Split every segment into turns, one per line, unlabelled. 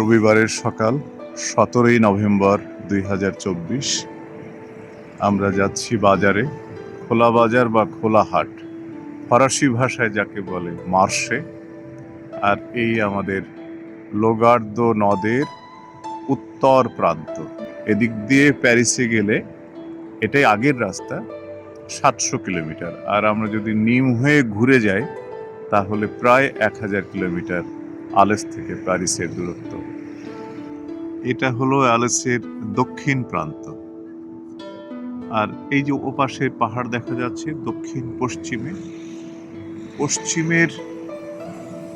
রবিবারের সকাল সতেরোই নভেম্বর দুই হাজার চব্বিশ। আমরা যাচ্ছি বাজারে, খোলা বাজার বা খোলা হাট। ফরাসি ভাষায় যাকে বলে মার্শে। আর এই আমাদের লোগার্দ নদের উত্তর প্রান্ত। এদিক দিয়ে প্যারিসে গেলে এটাই আগের রাস্তা, সাতশো কিলোমিটার। আর আমরা যদি নিম হয়ে ঘুরে যাই, তাহলে প্রায় এক হাজার কিলোমিটার আলেস থেকে প্যারিসের দূরত্ব। এটা হলো আলেসের দক্ষিণ প্রান্ত। আর এই যে ওপাশে পাহাড় দেখা যাচ্ছে দক্ষিণ পশ্চিমে, পশ্চিমের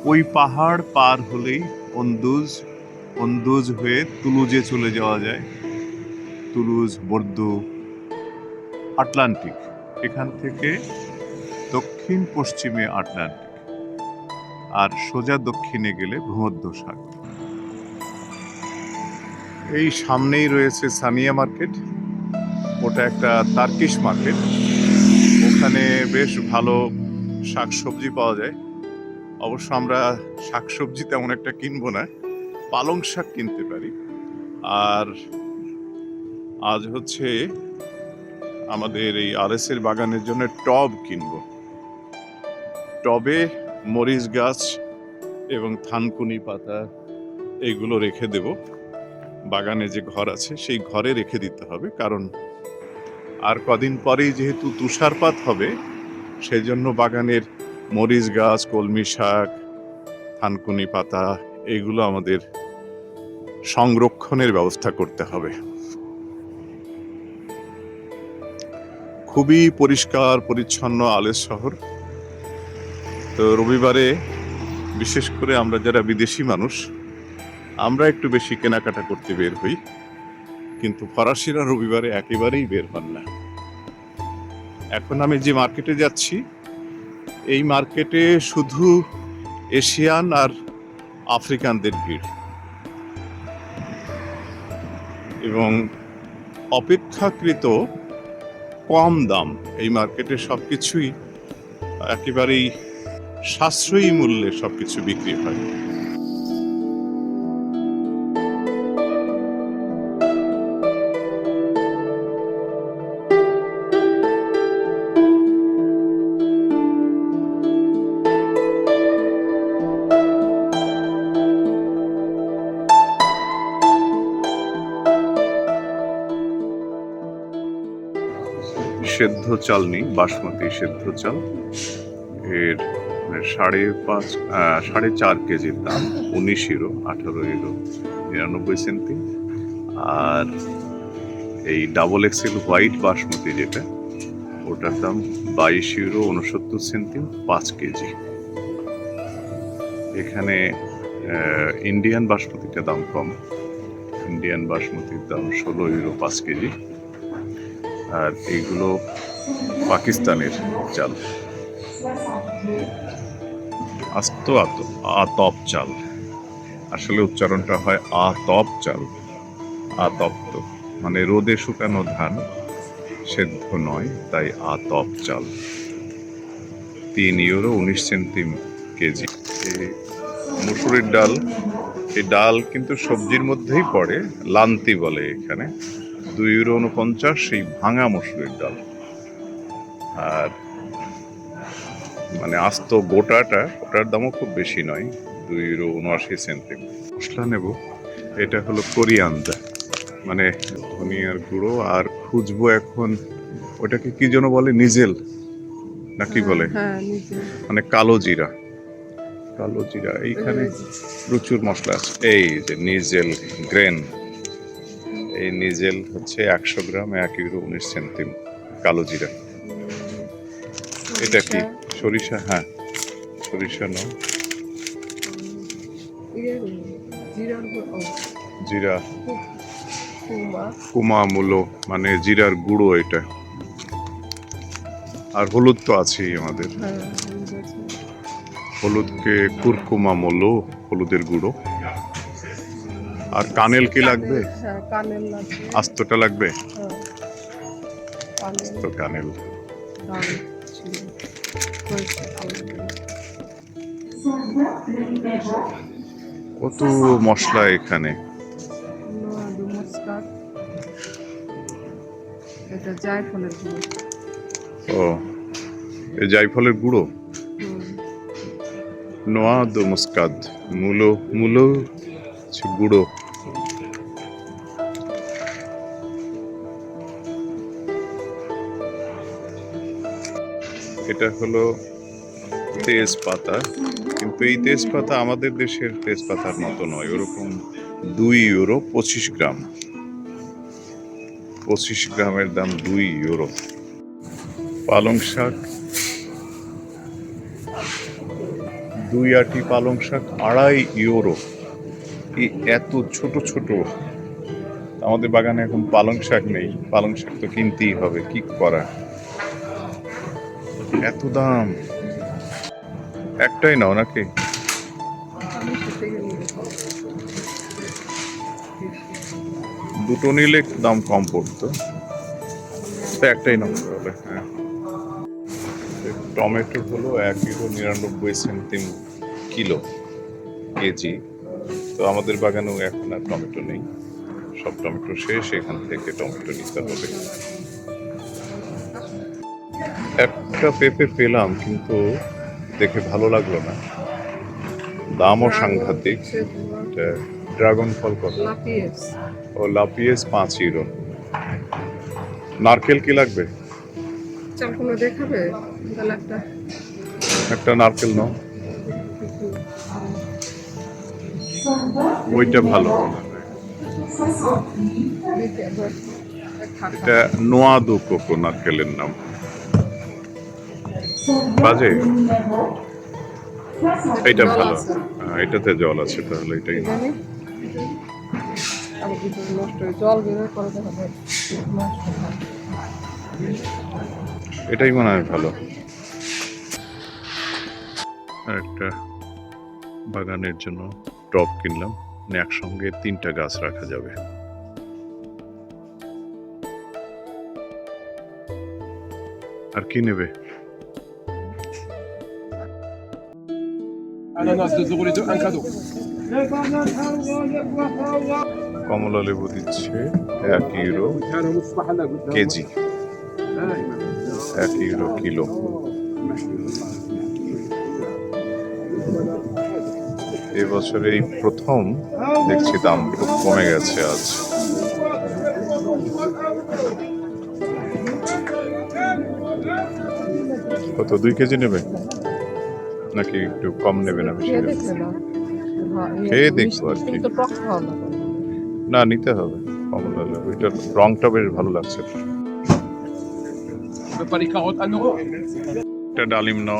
ওই পাহাড় পার হলেই অন্দুজ অন্দুজ হয়ে তুলুজে চলে যাওয়া যায়। Toulouse, Bordeaux, Atlantic. এখান থেকে দক্ষিণ পশ্চিমে আটলান্টিক। আর সোজা দক্ষিণে গেলে ভূমধ্য সাগর এই সামনেই রয়েছে সানিয়া মার্কেট। ওটা একটা তার্কিশ মার্কেট। ওখানে বেশ ভালো শাকসবজি পাওয়া যায়। অবশ্য আমরা শাকসবজি তেমন একটা কিনবো না, পালং শাক কিনতে পারি। আর আজ হচ্ছে আমাদের এই আরএসের বাগানের জন্য টব কিনবো। টবে মরিচ গাছ এবং থানকুনি পাতা এইগুলো রেখে দেব। বাগানে যে ঘর আছে, সেই ঘরে রেখে দিতে হবে। কারণ আর কদিন পরেই যেহেতু তুষারপাত হবে সেই জন্য বাগানের মরিচ গাছ, কলমি শাক, থানকুনি পাতা, এগুলো আমাদের সংরক্ষণের ব্যবস্থা করতে হবে। খুবই পরিষ্কার, পরিচ্ছন্ন আলেস শহর। তো রবিবারে, বিশেষ করে আমরা যারা বিদেশি মানুষ, আমরা একটু বেশি কেনাকাটা করতে বের হই। কিন্তু ফরাসিরা রবিবারে একেবারেই বের হন না। এখন আমি যে মার্কেটে যাচ্ছি, এই মার্কেটে শুধু এশিয়ান আর আফ্রিকানদের ভিড়। এবং অপেক্ষাকৃত কম দাম। এই মার্কেটে সব কিছুই একেবারেই সাশ্রয়ী মূল্যে সবকিছু বিক্রি হয়। সেদ্ধ চাল নেই বাসমতি সেদ্ধ চাল। এর মানে সাড়ে পাঁচ সাড়ে চার কেজির দাম, উনিশ ইউরো আঠারো ইউরো নিরানব্বই সেন্টি আর এই ডাবল এক্সেল হোয়াইট বাসমতি যেটা, ওটার দাম বাইশ ইউরো উনসত্তর সেন্টি পাঁচ কেজি। এখানে ইন্ডিয়ান বাসমতিটা দাম কম। ইন্ডিয়ান বাসমতির দাম ষোলো ইউরো পাঁচ কেজি। আর এইগুলো পাকিস্তানের চাল। আস্ত আত আতপ চাল। আসলে উচ্চারণটা হয় আতপ চাল। আতপ্ত। মানে রোদে শুকানো ধান, সেদ্ধ নয়, তাই আতপ চাল। তিন ইউরো উনিশ সেন্টিম কেজি। মুসুরির ডাল, এই ডাল কিন্তু সবজির মধ্যেই পড়ে, লান্তি বলে এখানে। দুই ইউরো উনপঞ্চাশ সেই ভাঙা মসুরির ডাল। আর মানে আস্ত গোটাটা ওটার দামও খুব বেশি নয় দুই ইউরো উনআশি সেন্টিম মশলা নেব এটা হলো কোরিয়ান্দা মানে ধনিয়ার গুঁড়ো আর খুঁজবো এখন ওটাকে কি যেন বলে নিজেল? না কি বলে?
হ্যাঁ
মানে কালো জিরা। কালো জিরা এইখানে প্রচুর মশলা আছে। এই যে নিজেল গ্রেন এই নিজেল হচ্ছে একশো গ্রাম এক ইউরো উনিশ সেন্টিম কালো জিরা। এটা কি? সরিষা হ্যাঁ সরিষা নয়
ইয়ে জিরার গুঁড়ো ও,
জিরা
কুমা
মূলো মানে জিরার গুঁড়ো এটা। আর হলুদ তো আছেই আমাদের। হলুদকে কুরকুমা মূলো হলুদের গুঁড়ো। আর কানেল কি লাগবে? আস্তটা লাগবে?
হ্যাঁ কানেল।
কত মশলা এখানে?
এটা জায়ফলের গুঁড়ো।
ও এই জায়ফলের গুঁড়ো? নোয়া মুস্কাদ মূলো মূলো গুঁড়ো। এটা হলো তেজপাতা। কিন্তু এই তেজপাতা আমাদের দেশের তেজপাতার মতো নয়, ওরকম দুই ইউরো পঁচিশ গ্রাম। পঁচিশ গ্রামের দাম দুই ইউরো। পালং শাক দুই আটি পালং শাক আড়াই ইউরো। এই এত ছোট ছোট, আমাদের বাগানে এখন পালং শাক নেই, পালং শাক তো কিনতেই হবে, কি করা এত দাম? একটাই নাও নাকি? দুটো নিলে দাম কম পড়তো। তো একটাই নাও তাহলে হ্যাঁ। টমেটো হলো এক ইউরো নিরানব্বই সেন্টিম কিলো কেজি। তো আমাদের বাগানেও এখন আর টমেটো নেই। সব টমেটো শেষ, এখান থেকে টমেটো নিতে হবে। একটা পেঁপে পেলাম কিন্তু দেখে ভালো লাগল না। দামও সাংঘাতিক। এটা ড্রাগন ফল কত? ও লাপিয়েস পাঁচ ইউরো। নারকেল কি লাগবে?
দেখাবে? একটা
নারকেল নাও। ওইটা ভালো। এটা নোয়া দু কোকো নারকেলের নাম। বাজে?
জল
ভালো। এটাতে জল আছে তাহলে এটাই
জল।
এটাই মনে হয় ভালো। আর একটা বাগানের জন্য টব কিনলাম। মানে একসঙ্গে তিনটা গাছ রাখা যাবে। আর কি নেবে?
ananas 2 euros les deux, un cadeau.
কমলা লেবু দিচ্ছে এক ইউরো কেজি। এক ইউরো কিলো এবছর এই প্রথম দেখছি দাম খুব কমে গেছে আজ। কত দুই কেজি নেবে? নাকি একটু কম নেবেন না বেশি
খেয়ে
নেবে?
না হ্যাঁ,
খেয়ে দেখব আর কি।
না
না নিতে হবে কমলা লেবু এটার রংটা বেশ ভালো লাগছে. একটা ডালিম নাও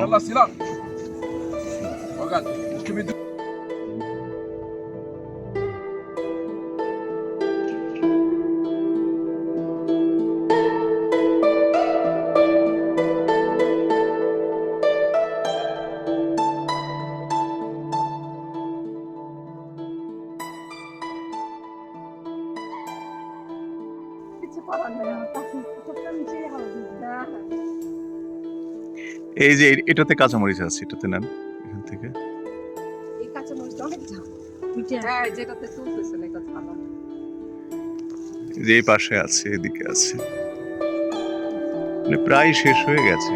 এই যে এটাতে কাঁচামরিচ আছে এটাতে নেন এখান থেকে।
এই কাঁচা অনেক ঝাল হ্যাঁ যেটাতে এটা
যে এই পাশে আছে এদিকে আছে। মানে প্রায় শেষ হয়ে গেছে।